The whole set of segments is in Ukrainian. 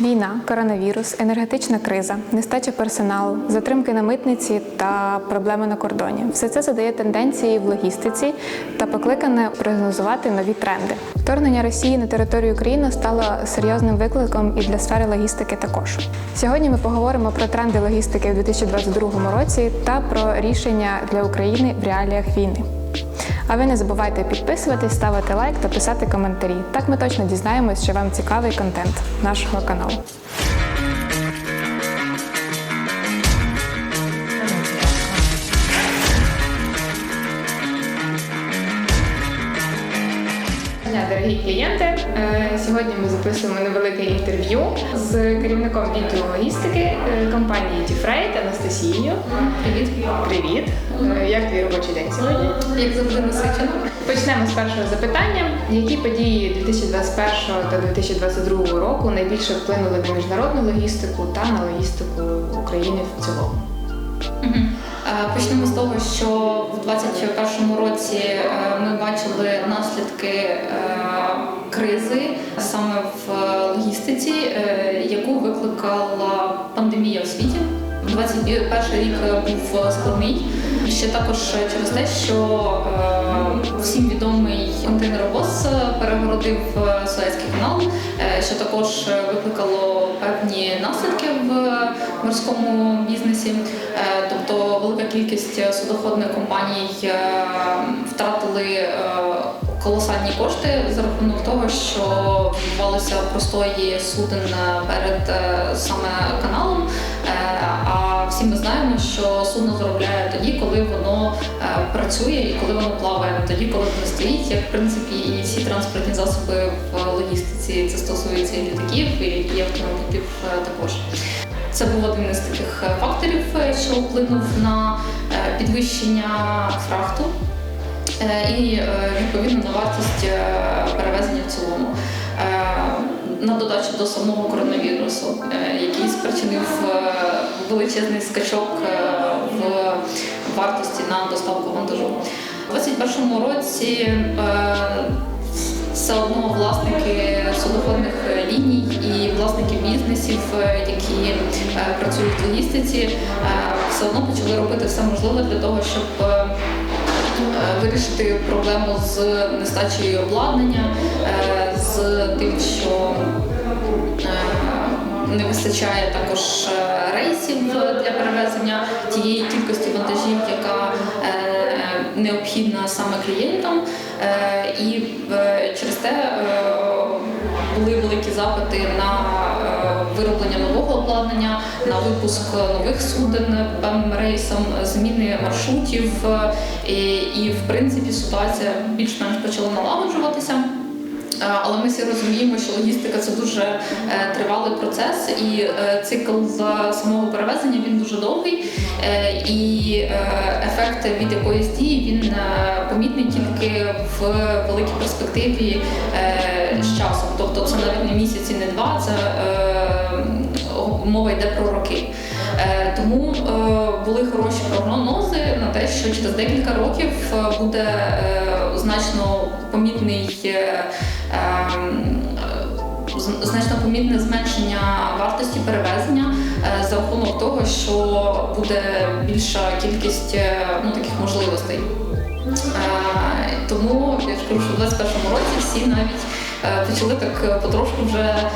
Війна, коронавірус, енергетична криза, нестача персоналу, затримки на митниці та проблеми на кордоні все це задає тенденції в логістиці та покликане прогнозувати нові тренди. Вторгнення Росії на територію України стало серйозним викликом і для сфери логістики також. Сьогодні ми поговоримо про тренди логістики в 2022 році та про рішення для України в реаліях війни. А ви не забувайте підписуватись, ставити лайк та писати коментарі. Так ми точно дізнаємось, що вам цікавий контент нашого каналу. Дорогі клієнти. Е, Сьогодні ми записуємо невелике інтерв'ю з керівником відділу логістики е, компанії Діфрейт Анастасією. Привіт. Привіт. Е, Як твій робочий день сьогодні? Як завжди насичено. Почнемо з першого запитання. Які події 2021 та 2022 року найбільше вплинули на міжнародну логістику та на логістику України в цілому? Е, Почнемо з того, що в 2021 році е, ми бачили наслідки е, кризи саме в логістиці, яку викликала пандемія в світі. 21 рік був складний. Ще також через те, що е, всім відомий контейнеровоз перегородив е, Суецький канал, е, що також викликало певні наслідки в морському бізнесі. Е, Тобто велика кількість судоходних компаній е, втратили е, колосальні кошти за рахунок того, що відбувалося простої суден перед е, саме каналом. Ми знаємо, що судно заробляє тоді, коли воно е, працює і коли воно плаває, тоді, коли воно стоїть, як в принципі і всі транспортні засоби в логістиці. Це стосується і літаків, і автомобілів е, також. Це був один із таких е, факторів, що вплинув на підвищення фрахту і відповідно на вартість перевезення в цілому. На додачу до самого коронавірусу, який спричинив величезний скачок е, в вартості на доставку вантажу. У 2021 році е, все одно власники судоходних ліній і власники бізнесів, е, які працюють в логістиці, все одно почали робити все можливе для того, щоб вирішити проблему з нестачею обладнання, з тим, що не вистачає також е, рейсів для перевезення тієї кількості вантажів, яка е, необхідна саме клієнтам. Е, І е, через те е, були великі запити на е, вироблення нового обладнання, на випуск нових суден певним рейсом, зміни маршрутів. е, І, і в принципі ситуація більш-менш почала налагоджуватися. Е, Але ми всі розуміємо, що логістика це дуже е, тривалий процес, і е, цикл самого перевезення він дуже довгий, і ефект від якоїсь дії він помітний тільки в великій перспективі з часом. Тобто це навіть не місяці, не два, це мова йде про роки. Тому були хороші прогнози на те, що через декілька років буде значно помітний значно помітне зменшення вартості перевезення е, за рахунок того, що буде більша кількість е, ну, таких можливостей. Е, Тому я ж що в 2021 році всі навіть почали так потрошку вже е,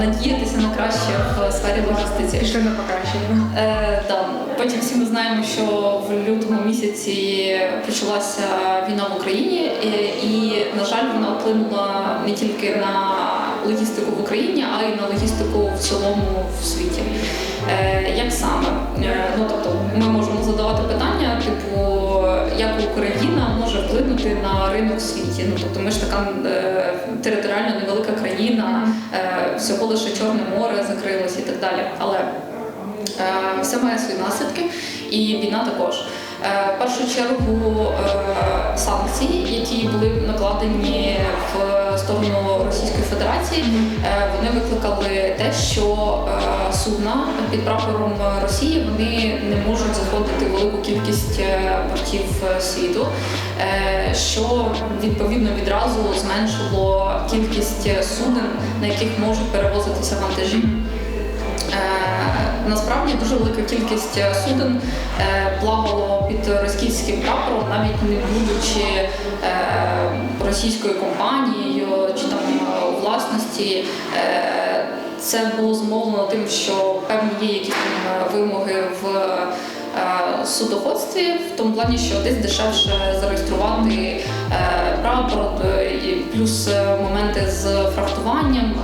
надіятися на краще в сфері логістиці. Пішли на покращення. Е, да. Потім всі ми знаємо, що в лютому місяці почалася війна в Україні, і, і на жаль, вона вплинула не тільки на логістику в Україні, а й на логістику в цілому в світі. Е, як саме? Е, ну тобто, ми можемо задавати питання, типу, як Україна може вплинути на ринок в світі. Ну тобто, ми ж така е, територіально невелика країна, всього лише Чорне море закрилось і так далі. Але Все має свої наслідки, і війна також. Е, В першу чергу е, санкції, які були накладені в сторону Російської Федерації, е, вони викликали те, що судна під прапором Росії вони не можуть заходити велику кількість портів світу, що відповідно відразу зменшило кількість суден, на яких можуть перевозитися вантажі. Е, Насправді дуже велика кількість е, суден е, плавало під російським прапором, навіть не будучи російською компанією чи там у власності. Це було зумовлено тим, що певні є якісь вимоги в судоходстві, в тому плані, що десь дешевше зареєструвати прапор, плюс моменти з фрахтуванням.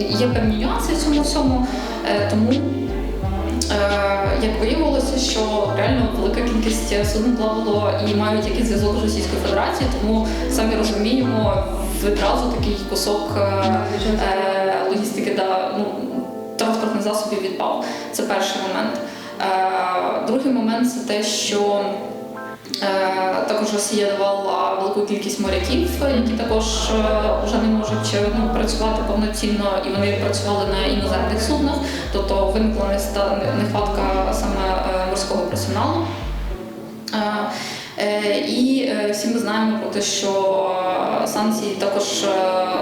Є певні нюанси в цьому всьому, тому Е, Як виявилося, що реально велика кількість суден плавало і мають якийсь зв'язок з Російською Федерацією, тому самі розуміємо відразу такий кусок е, е, логістики да, ну, транспортних засобів відпав. Це перший момент. Е, Другий момент це те, що Е, Також Росія давала велику кількість моряків, які також е, вже не можуть е, ну, працювати повноцінно, і вони працювали на іноземних суднах, тобто виникла нехватка саме е, морського персоналу. Е, е, І е, всі ми знаємо про те, що е, санкції також е,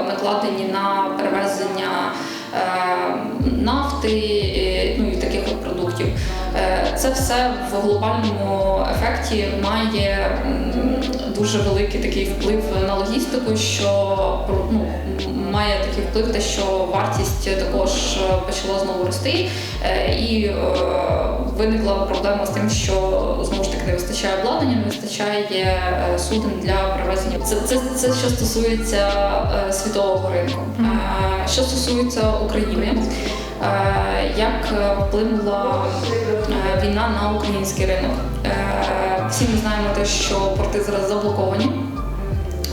накладені на перевезення е, нафти е, ну, і таких продуктів. Е, Це все в глобальному ефекті має дуже великий такий вплив на логістику, що ну, має такий вплив, те, що вартість також е, почала знову рости, Е, і виникла проблема з тим, що знову ж таки не вистачає обладнання, не вистачає суден для перевезення. Це, це, це що стосується світового ринку. Що стосується України, як е, вплинула е, війна на український ринок? Е, Всі ми знаємо те, що порти зараз заблоковані.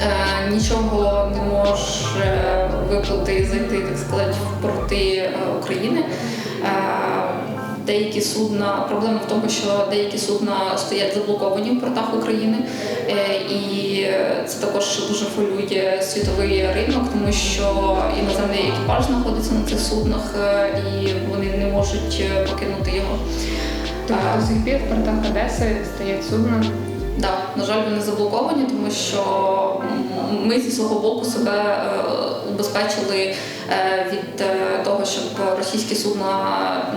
Е, Нічого не може виплати і зайти, так сказати, в порти е, України. Деякі судна, проблема в тому, що деякі судна стоять заблоковані в портах України, Е, і це також дуже хвилює світовий ринок, тому що іноземний екіпаж знаходиться на цих суднах, е, і вони не можуть е, покинути його. Тобто до сих пір в портах Одеси стоять судна. Да, на жаль, вони заблоковані, тому що ми зі свого боку себе убезпечили від е, того, щоб російські судна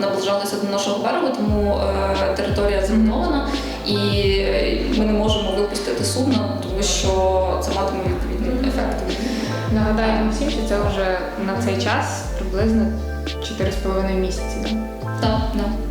наближалися до нашого берегу, тому е, територія замінована, і ми не можемо випустити судна, тому що це матиме відповідний ефект. Нагадаємо всім, що це вже на цей час приблизно 4,5 місяці. Да? Так, да.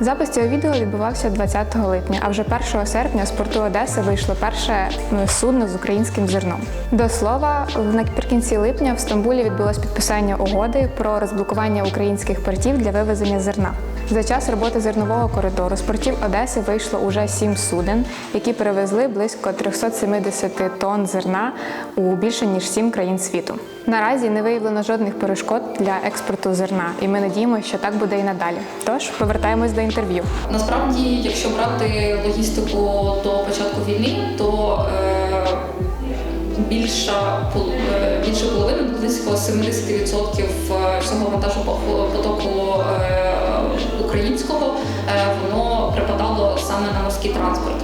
Запис цього відео відбувався 20 липня, а вже 1 серпня з порту Одеси вийшло перше судно з українським зерном. До слова, наприкінці липня в Стамбулі відбулось підписання угоди про розблокування українських портів для вивезення зерна. За час роботи зернового коридору з портів Одеси вийшло уже сім суден, які перевезли близько 370 тонн зерна у більше ніж сім країн світу. Наразі не виявлено жодних перешкод для експорту зерна, і ми надіємося, що так буде і надалі. Тож повертаємось до інтерв'ю. Насправді, якщо брати логістику до початку війни, то е, більша е, більше половини, близько 70% всього вантажопотоку е, українського е, воно припадало саме на морський транспорт.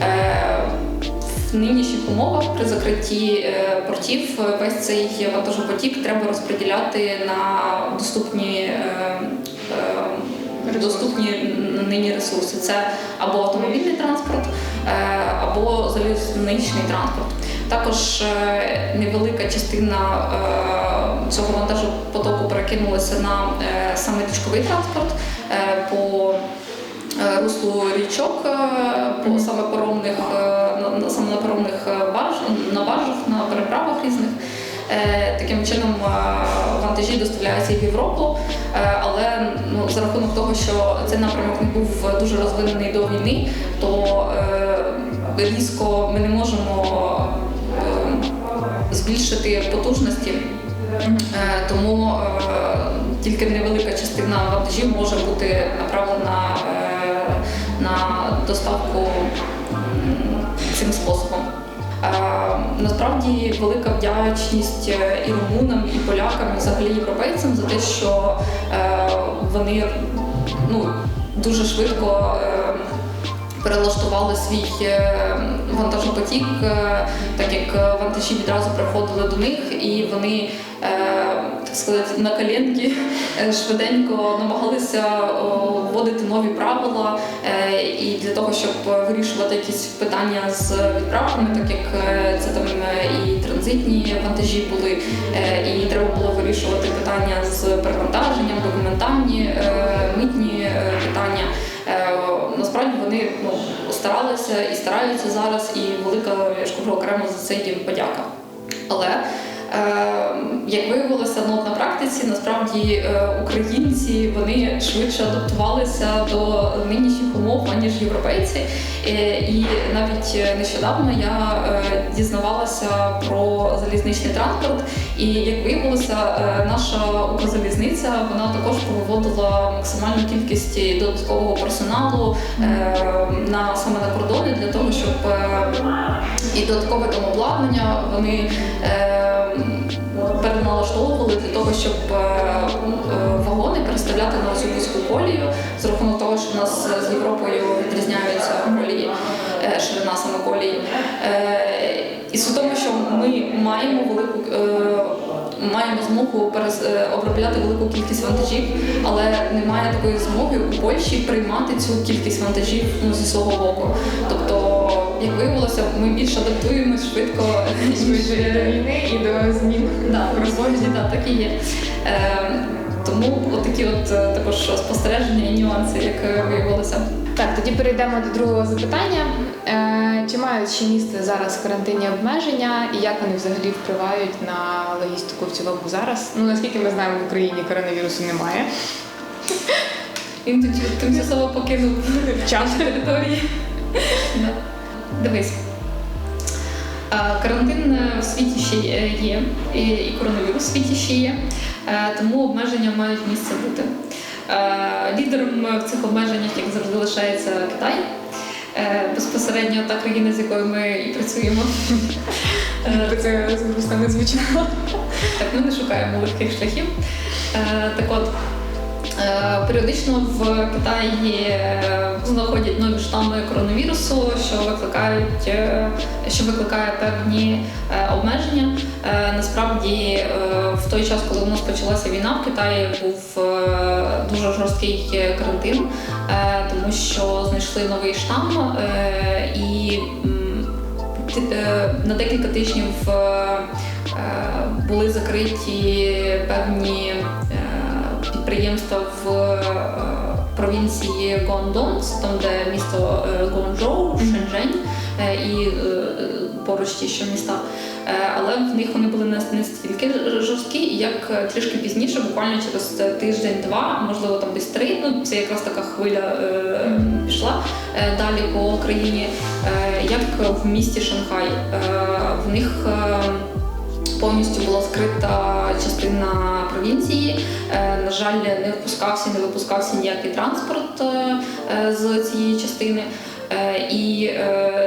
Е, в нинішніх умовах при закритті е, портів весь цей вантажопотік треба розподіляти на доступні доступні нині ресурси. Це або автомобільний транспорт, або залізничний транспорт. Також невелика частина цього вантажопотоку перекинулася на саме точковий транспорт по е, руслу річок, е, по саме паромних, е, саме на паромних е, барж, на баржах, на переправах різних. Е, Таким чином е, вантажі доставляються в Європу, е, але ну, за рахунок того, що цей напрямок не був дуже розвинений до війни, то е, різко ми не можемо е, збільшити потужності. Е, Тому е, тільки невелика частина вантажів може бути направлена е, на доставку цим способом. Е, Насправді велика вдячність е, і румунам, і полякам, і взагалі європейцям за те, що вони ну, дуже швидко. Перелаштували свій вантажопотік, так як вантажі відразу приходили до них, і вони, так сказати, на коленки е, швиденько намагалися вводити нові правила. Е, І для того, щоб вирішувати якісь питання з відправками, так як е, це там е, і транзитні вантажі були, е, і треба було вирішувати питання з перевантаженням, документальні, е, митні е, питання. Е, Насправді вони ну, старалися і стараються зараз, і велика я ж кажу, окремо за це їм подяка. Але е, як виявилося ну, на практиці, насправді е, українці вони швидше адаптувалися до нинішніх умов аніж європейці. Е, І навіть нещодавно я е, дізнавалася про залізничний транспорт, і як виявилося, е, наша Укрзалізниця вона також проводила максимальну кількість додаткового персоналу е, на саме на кордони для того, щоб е, і додаткове там обладнання вони е, переналаштовували для того, щоб е, е, вагони переставляти на цю вузьку колію з рахунок того, що в нас з Європою відрізняються колії, е, ширина саме колії. Е, І суть тому, що ми маємо велику. е, Маємо змогу е, обробляти велику кількість вантажів, але немає такої змоги у Польщі приймати цю кількість вантажів ну, зі свого боку. Тобто, як виявилося, ми більш адаптуємось швидко ніж До війни і до змін. Да, в розповіді, да, так і є. Е, тому отакі от е, також спостереження і нюанси, як е, виявилося. Так, тоді перейдемо до другого запитання. Е, Чи мають ще місце зараз карантинні обмеження і як вони взагалі впливають на логістику в цілому зараз? Ну наскільки ми знаємо, в Україні коронавірусу немає. Він тимчасово покинув Час. території. Дивись. Е, Карантин е, в світі ще є- є, і коронавірус в світі ще є, Е, тому обмеження мають місце бути. Е, Лідером в цих обмеженнях, як завжди, лишається Китай. Е, Безпосередньо та країна, з якою ми і працюємо. Е, Це просто не звучало. так, ми не шукаємо легких шляхів. Е, так от, е, періодично в Китаї е, знаходять нові штами коронавірусу, що викликають, е, що викликає певні е, обмеження. Е, насправді, е, в той час, коли у нас почалася війна, в Китаї був е, дуже жорсткий е, карантин, е, тому що знайшли новий штам е, і е, на декілька тижнів е, е, були закриті певні е, підприємства в е, провінції Гондон, там де місто е, Гонжоу, Шенжень е, і поруч ті ще міста. Але в них вони були не настільки жорсткі, як трішки пізніше, буквально через тиждень-два, можливо, там десь три. Ну це якраз така хвиля е, пішла далі по країні, як в місті Шанхай. Е, В них е, повністю була скрита частина провінції. Е, На жаль, не впускався, не випускався ніякий транспорт е, е, з цієї частини. І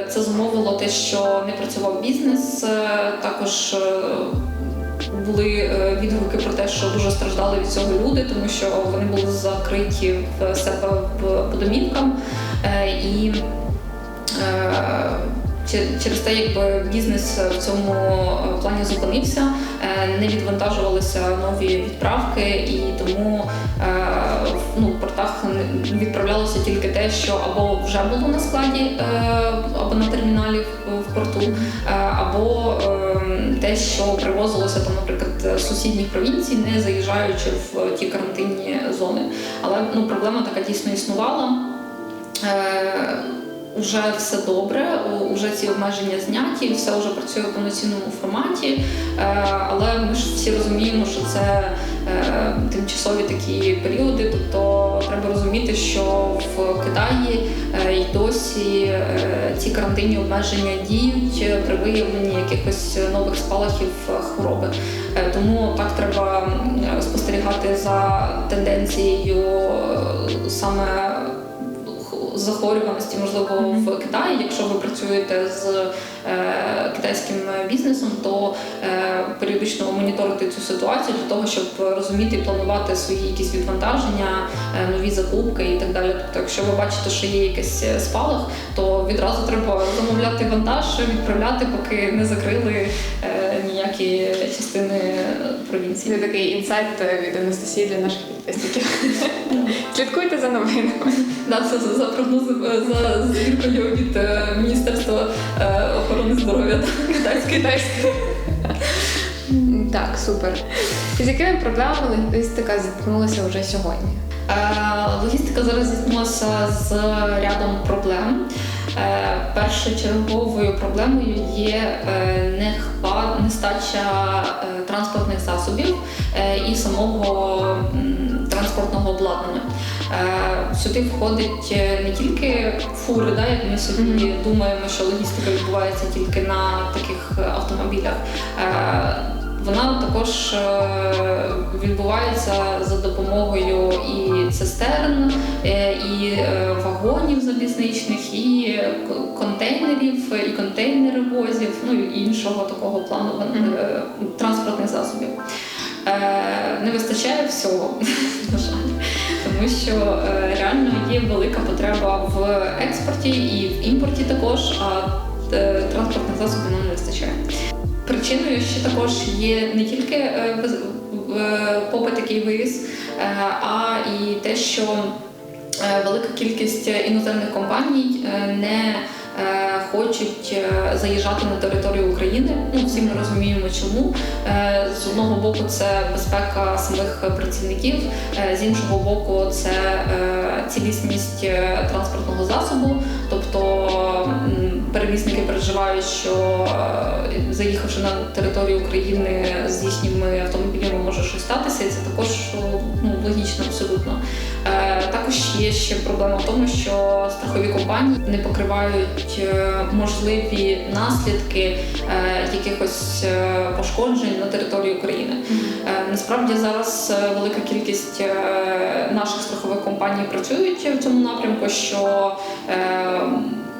це зумовило те, що не працював бізнес. Також були відгуки про те, що дуже страждали від цього люди, тому що вони були закриті в себе по домівкам. І через те, якби бізнес в цьому е, плані зупинився, е, не відвантажувалися нові відправки, і тому е, ну, в портах відправлялося тільки те, що або вже було на складі, або на терміналі в- порту, або е, те, що привозилося там, наприклад, з сусідніх провінцій, не заїжджаючи в ті карантинні зони. Але ну, проблема така дійсно існувала. Е, Уже все добре, у- уже ці обмеження зняті, все вже працює в повноцінному форматі. Е, Але ми ж всі розуміємо, що це е, тимчасові такі періоди. Тобто треба розуміти, що в Китаї е, й досі е, ці карантинні обмеження діють е, при виявленні якихось нових спалахів е, хвороби. Е, Тому так треба спостерігати за тенденцією е, саме захворюваності, можливо, в Китаї. Якщо ви працюєте з е, китайським бізнесом, то е, періодично моніторити цю ситуацію для того, щоб розуміти і планувати свої якісь відвантаження, е, нові закупки і так далі. Тобто, якщо ви бачите, що є якийсь е, спалах, то відразу треба замовляти вантаж, відправляти, поки не закрили е, ніякі частини провінції. Це такий інсайт е, від Анастасії для наших підписників. Слідкуйте за новинами. Да, за, прогнозом е, за звіркою від е, Міністерства е, охорони здоров'я та китайської. Так, супер. З якими проблемами логістика зіткнулася вже сьогодні? Е, Логістика зараз зіткнулася з рядом проблем. Е, Першочерговою проблемою є е, нестача транспортних засобів і самого транспортного обладнання. Сюди входить не тільки фури, да, як ми собі думаємо, що логістика відбувається тільки на таких автомобілях. Вона також е, відбувається за допомогою і цистерн, е, і е, вагонів залізничних, і контейнерів, і контейнеровозів, ну і іншого такого плану транспортних засобів. Не вистачає всього, на жаль, тому що реально є велика потреба в експорті і в імпорті також, а транспортних засобів нам не вистачає. Причиною ще також є не тільки е, е, попит, який виріс, е, а і те, що велика кількість іноземних компаній не хочуть заїжджати на територію України. Ну, всі ми розуміємо, чому. З одного боку, це безпека самих працівників, з іншого боку, це цілісність транспортного засобу. Тобто перевізники переживають, що е, заїхавши на територію України з їхніми автомобілями може щось статися, і це також ну, логічно абсолютно. Е, Також є ще проблема в тому, що страхові компанії не покривають е, можливі наслідки якихось пошкоджень на території України. Насправді зараз велика кількість наших страхових компаній працюють в цьому напрямку, що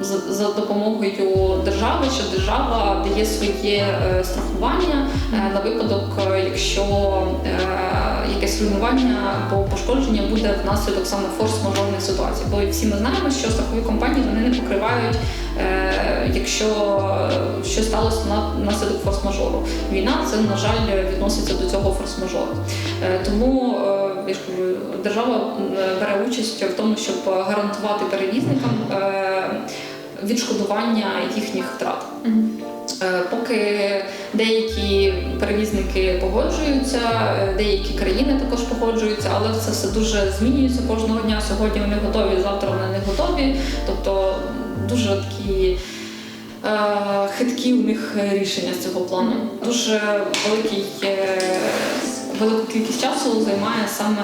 за- допомогою держави, що держава дає своє е, страхування е, на випадок, е, якщо якесь руйнування або пошкодження буде внаслідок саме форс-мажорних ситуацій. Бо всі ми знаємо, що страхові компанії вони не покривають, якщо щось сталося на наслідок форс-мажору. Війна це на жаль відноситься до цього форс-мажору. Тому держава бере участь в тому, щоб гарантувати перевізникам відшкодування їхніх втрат. Е, Поки деякі перевізники погоджуються, е, деякі країни також погоджуються, але це все дуже змінюється кожного дня. Сьогодні вони готові, завтра вони не готові. Тобто дуже такі е, хиткі у них рішення з цього плану. Дуже великий, е, велику кількість часу займає саме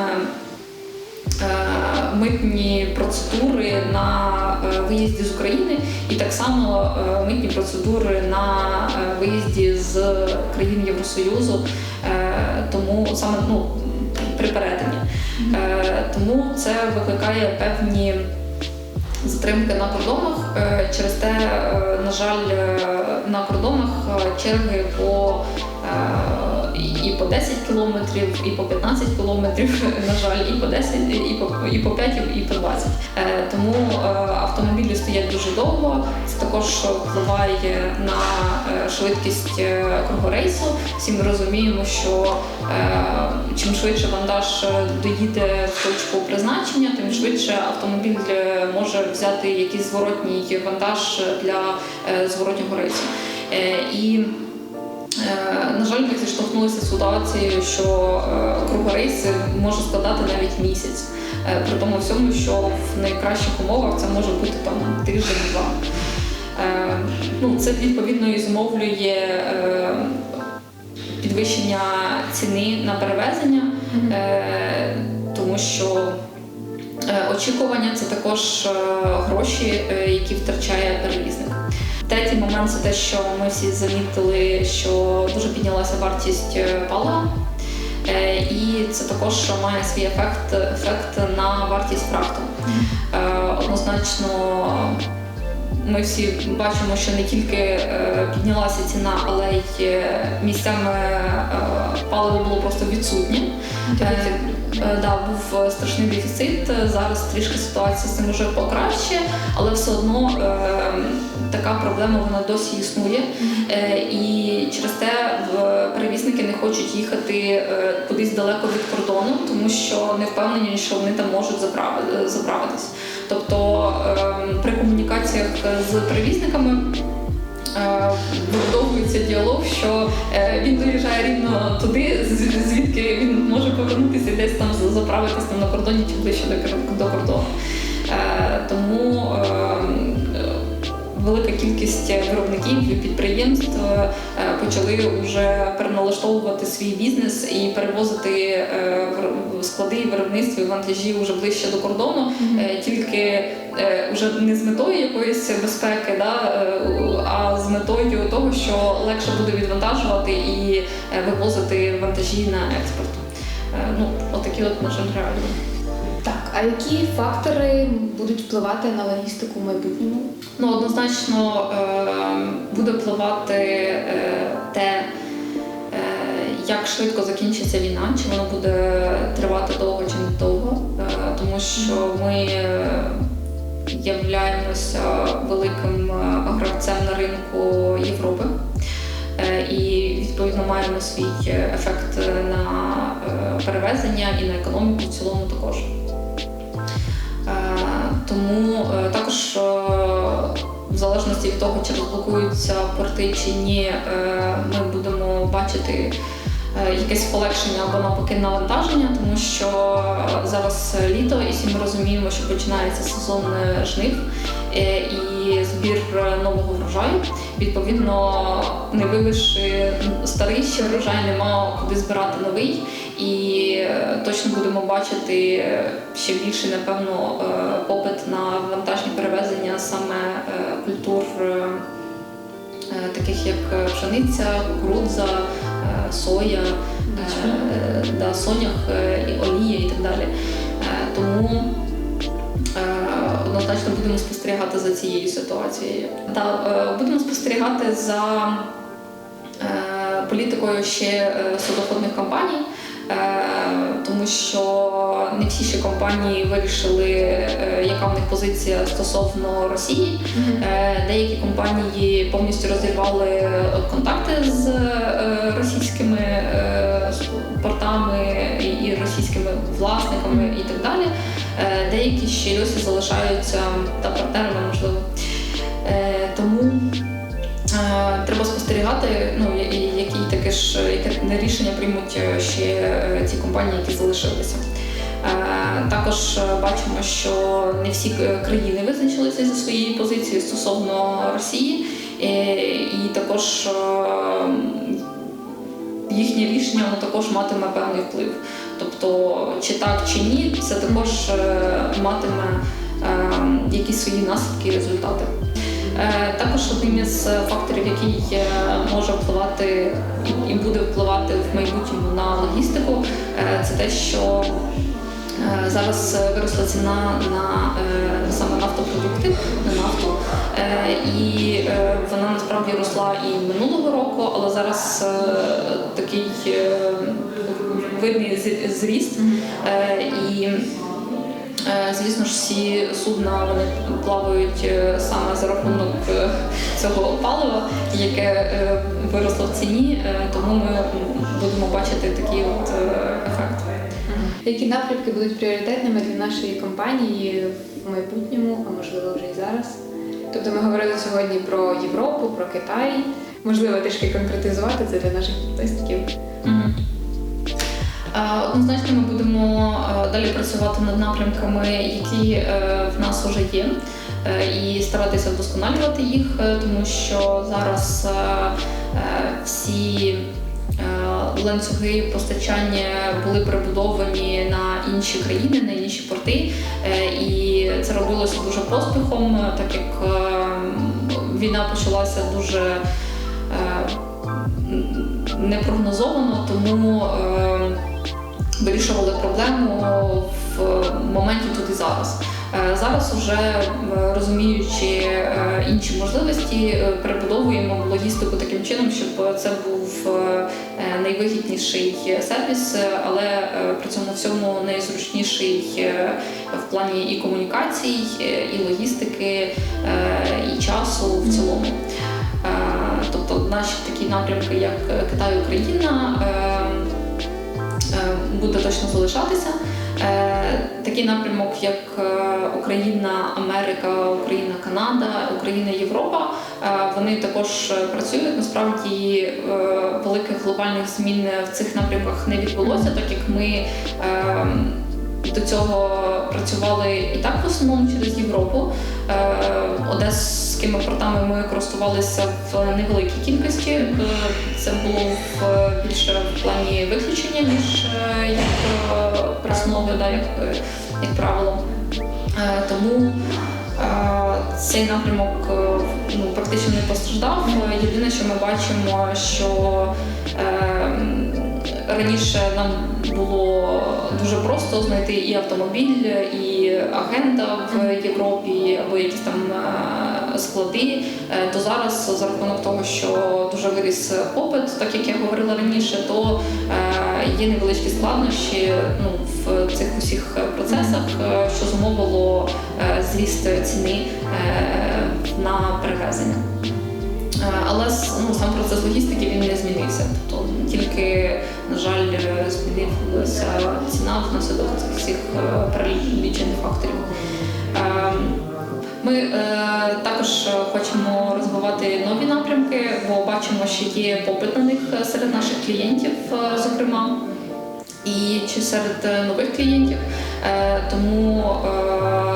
митні процедури на е, виїзді з України, і так само е, митні процедури на е, виїзді з країн Євросоюзу, Е, тому саме ну, при перетині. Е, Тому це викликає певні затримки на кордонах. Е, Через те, е, на жаль, е, на кордонах е, черги по е, і- по 10 кілометрів, і по 15 кілометрів, на жаль, і по 10, і по, і по 5, і по 20. Е, Тому е, автомобілі стоять дуже довго. Це також впливає на е, швидкість кругорейсу. Всі ми розуміємо, що чим швидше вантаж доїде в точку призначення, тим швидше автомобіль може взяти якийсь зворотній вантаж для зворотнього рейсу. І На жаль, ми зіштовхнулися з ситуацією, що е, кругорейс може складати навіть місяць. Е, При тому всьому, що в найкращих умовах це може бути там тиждень-два. Е, Ну, це відповідно і зумовлює е, підвищення ціни на перевезення, е, тому що е, очікування це також е, гроші, е, які втрачає перевізник. Третій момент це те, що ми всі замітили, що дуже піднялася вартість е, палива. Е, І це також має свій ефект, ефект на вартість фракту. Е, Однозначно, ми всі бачимо, що не тільки піднялася ціна, але й місцями паливо було просто відсутнє. Е, е, Да, був страшний дефіцит. Зараз трішки ситуація з цим вже покраще, але все одно е, така проблема вона досі існує. Е, і через те в- перевізники не хочуть їхати е, кудись далеко від кордону, тому що не впевнені, що вони там можуть заправи- заправитись. Тобто е, при комунікаціях з перевізниками. Е, Вибудовується діалог, що е, він доїжджає рівно туди, звідки він може повернутися і десь там заправитися на кордоні чи ближче до, кордону. Е, Тому велика кількість виробників і підприємств е, почали вже переналаштовувати свій бізнес і перевозити е, склади і виробництва і вантажі вже ближче до кордону, е, тільки вже не з метою якоїсь безпеки, да, а з метою того, що легше буде відвантажувати і вивозити вантажі на експорт. Ну, отакі от, на жаль, реалії. А які фактори будуть впливати на логістику в майбутньому? Ну, однозначно е, буде впливати е, те, е, як швидко закінчиться війна, чи вона буде тривати довго чи не довго, тому що ми являємося великим гравцем на ринку Європи. І відповідно маємо свій ефект на перевезення і на економіку в цілому також. Тому е, також е, в залежності від того, чи розблокуються порти чи ні, е, ми будемо бачити якесь полегшення або навпаки навантаження, тому що зараз літо, і всі ми розуміємо, що починається сезон жнив і збір нового врожаю. Відповідно, не вивезши старий ще врожай, нема куди збирати новий. І е, точно будемо бачити е, ще більший, напевно, е, попит на вантажні перевезення саме культур, таких як пшениця, кукурудза, соя, да, сонях, і олія і так далі. Тому однозначно будемо спостерігати за цією ситуацією. Та, будемо спостерігати за політикою ще судоходних компаній. Е, Тому що не всі ще компанії вирішили, е, яка в них позиція стосовно Росії. Е, Деякі компанії повністю розірвали контакти з російськими портами і- російськими власниками і так далі. Деякі ще й досі залишаються та партнерами, можливо. Тому треба спостерігати, ну які таке ж яке рішення приймуть е, ще е, ті компанії, які залишилися. Також е, бачимо, що не всі країни визначилися за своєю позицією стосовно Росії, і також їхнє рішення воно також матиме певний вплив. Тобто, чи так, чи ні, це також матиме якісь свої наслідки і результати. Е, Також одним із факторів, який е, може впливати і- буде впливати в майбутньому на логістику, е, це те, що е, зараз е, виросла ціна на е, саме нафтопродукти, на нафту. Е, І е, вона насправді росла і минулого року, але зараз е, такий е, видний зріст. Е, І Е, Звісно ж, всі судна вони плавають е, саме за рахунок е, цього палива, яке е, виросло в ціні, е, тому ми будемо бачити такий от е, ефект. Які напрямки будуть пріоритетними для нашої компанії в майбутньому, а можливо вже і зараз? Тобто ми говорили сьогодні про Європу, про Китай. Можливо, трішки конкретизувати це для наших підписників. Е, Однозначно ми будемо е, далі працювати над напрямками, які е, в нас вже є, і старатися вдосконалювати їх, тому що зараз всі ланцюги постачання були перебудовані на інші країни, на інші порти, і це робилося дуже поспіхом, так як війна почалася дуже. непрогнозовано, тому вирішували проблему в моменті тут і зараз. Е, Зараз вже е, розуміючи е, інші можливості, перебудовуємо логістику таким чином, щоб це був найвигідніший сервіс, але при цьому всьому найзручніший в плані і комунікацій, і логістики, і часу в цілому. Тобто наші такі напрямки, як Китай, Україна, буде точно залишатися. Е, Такий напрямок, як е, Україна, Америка, Україна, Канада, Україна, Європа, е, вони також працюють. Насправді великих глобальних змін в цих напрямках не відбулося, так як ми е, до цього працювали і так в основному через Європу. Е, Одеськими портами ми користувалися в невеликій кількості. Е, Це було в більше в плані виключення, ніж е, як е, основи, да, як, е, як правило. Е, Тому е, цей напрямок е, ну, практично не постраждав. Е, Єдине, що ми бачимо, що е, раніше нам було дуже просто знайти і автомобіль, і агента в Європі або якісь там е, склади. Е, То зараз за рахунок того, що дуже виріс попит, так як я говорила раніше, то е, є невеличкі складнощі ну, в цих усіх процесах, що зумовило зріст ціни на перевезення. Е, Але ну, сам процес логістики він не змінився. Тобто тільки, на жаль, е, змінилася ціна внаслідок цих е, перелічених факторів. Ми також хочемо розвивати нові напрямки, бо бачимо, що є попит на них серед наших клієнтів, зокрема, і чи серед нових клієнтів. Тому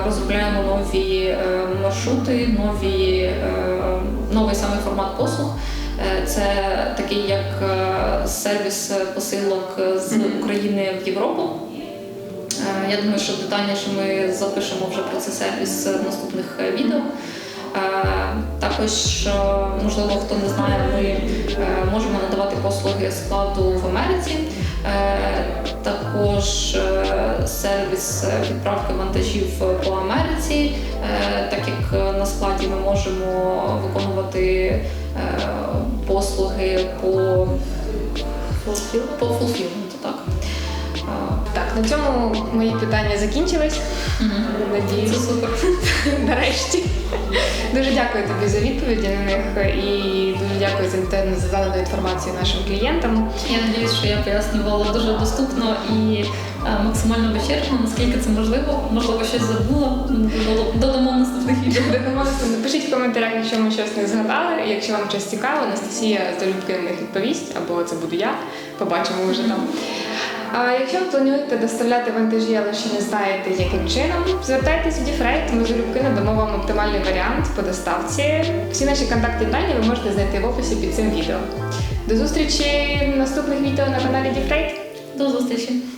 розробляємо нові маршрути, нові, новий саме формат послуг. Е, Це такий як е, сервіс посилок з України в Європу. Е, Я думаю, що детальніше ми запишемо вже про цей сервіс в наступних е, відео. Е, Також, е, можливо, хто не знає, ми е, можемо надавати послуги складу в Америці. Е, Також е, сервіс е, відправки вантажів по Америці, так як на складі ми можемо виконувати послуги по, по фулфілменту. Так. Так, на цьому мої питання закінчились. Це Надіюсь, супер. нарешті. Дуже дякую тобі за відповіді на них і дуже дякую за те за задану інформацію нашим клієнтам. Я сподіваюся, що я пояснювала дуже доступно і е, максимально вичерпно, наскільки це можливо. Можливо, щось забула. Додамо наступних відео. Допоможете, напишіть в коментарях, якщо ми щось не згадали. Якщо вам щось цікаво, Анастасія залюбки на них відповість, або це буду я. Побачимо вже там. А якщо ви плануєте доставляти вантажі, але ще не знаєте, яким чином, звертайтеся в Діфрейт, ми залюбки надамо вам оптимальний варіант по доставці. Всі наші контакти дані ви можете знайти в описі під цим відео. До зустрічі в наступних відео на каналі Діфрейт. До зустрічі!